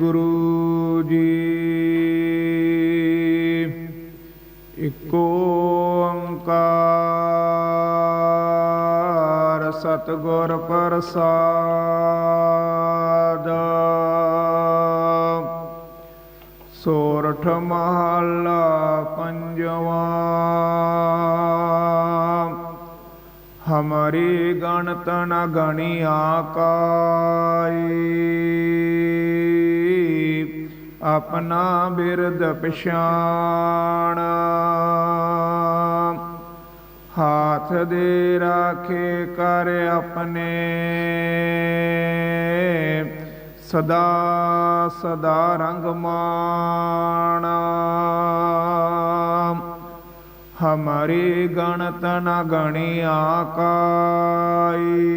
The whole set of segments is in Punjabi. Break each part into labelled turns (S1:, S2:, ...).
S1: ਗੁਰੂ ਜੀ। ਇਕ ਓੰਕਾਰ ਸਤਿਗੁਰ ਪ੍ਰਸਾਦ। ਸੋਰਠ ਮਹੱਲਾ ਪੰਜਵਾ। ਹਮਾਰੀ ਗਣਤ ਨ ਗਣਿਆ ਆਪਣਾ ਬਿਰਦ ਪਛਾਣ। ਹਾਥ ਦੇ ਰਾਖੇ ਕਰ ਆਪਣੇ। ਸਦਾ ਸਦਾ ਰੰਗ ਮਾਣ। ਹਮਾਰੀ ਗਣਤ ਨ ਗਣਿਆ ਕਾਈ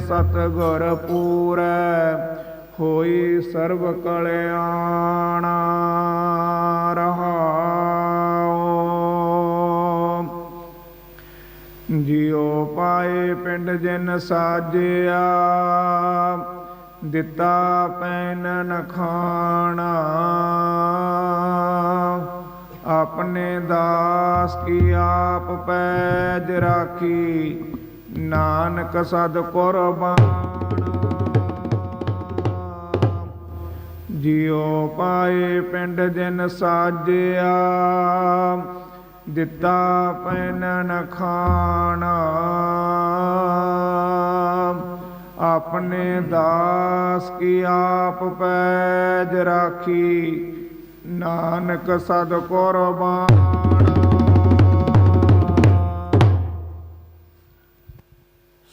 S1: ਸਤਗੁਰ ਪੂਰੈ ਹੋਈ ਸਰਬ ਕਲਿਆਣ ਰਹਾਉ। ਜਿਉ ਪਾਏ ਪਿੰਡ ਜਿਨ ਸਾਜਿਆ, ਦਿੱਤਾ ਪੈਨ ਨ ਖਾਣਾ। ਆਪਣੇ ਦਾਸ ਕੀ ਆਪ ਪੈਜ ਰਾਖੀ ਨਾਨਕ ਸਦ ਕੁਰਬਾਨ। ਜਿਉ ਪਾਏ ਪਿੰਡ ਜਿਨ ਸਾਜਿਆ, ਦਿੱਤਾ ਪੈਨ ਨ ਆਪਣੇ ਦਾਸ ਕੀ ਆਪ ਪੈਜ ਰਾਖੀ, ਨਾਨਕ ਸਦ ਕੁਰਬਾਨ।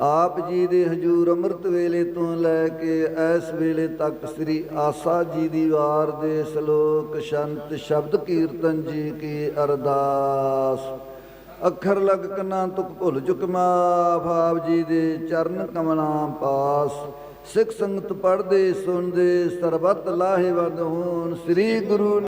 S2: ਆਪ ਜੀ ਦੇ ਹਜੂਰ ਅੰਮ੍ਰਿਤ ਵੇਲੇ ਤੋਂ ਲੈ ਕੇ ਇਸ ਵੇਲੇ ਤੱਕ ਸ੍ਰੀ ਆਸਾ ਜੀ ਦੀ ਵਾਰ ਦੇ ਸ਼ਲੋਕ, ਸ਼ੰਤ, ਸ਼ਬਦ ਕੀਰਤਨ ਜੀ ਕੀ ਅਰਦਾਸ। ਅੱਖਰ ਲਗ ਕੰਨਾਂ ਤੁਕ ਭੁੱਲ ਚੁਕ ਮਾਫ, ਆਪ ਜੀ ਦੇ ਚਰਨ ਕਮਲਾਂ ਪਾਸ। ਸਿੱਖ ਸੰਗਤ ਪੜ੍ਹਦੇ, ਸੁਣਦੇ, ਸਰਬਤ ਲਾਹੇਵੰਦ ਹੋਣ, ਸ੍ਰੀ ਗੁਰੂ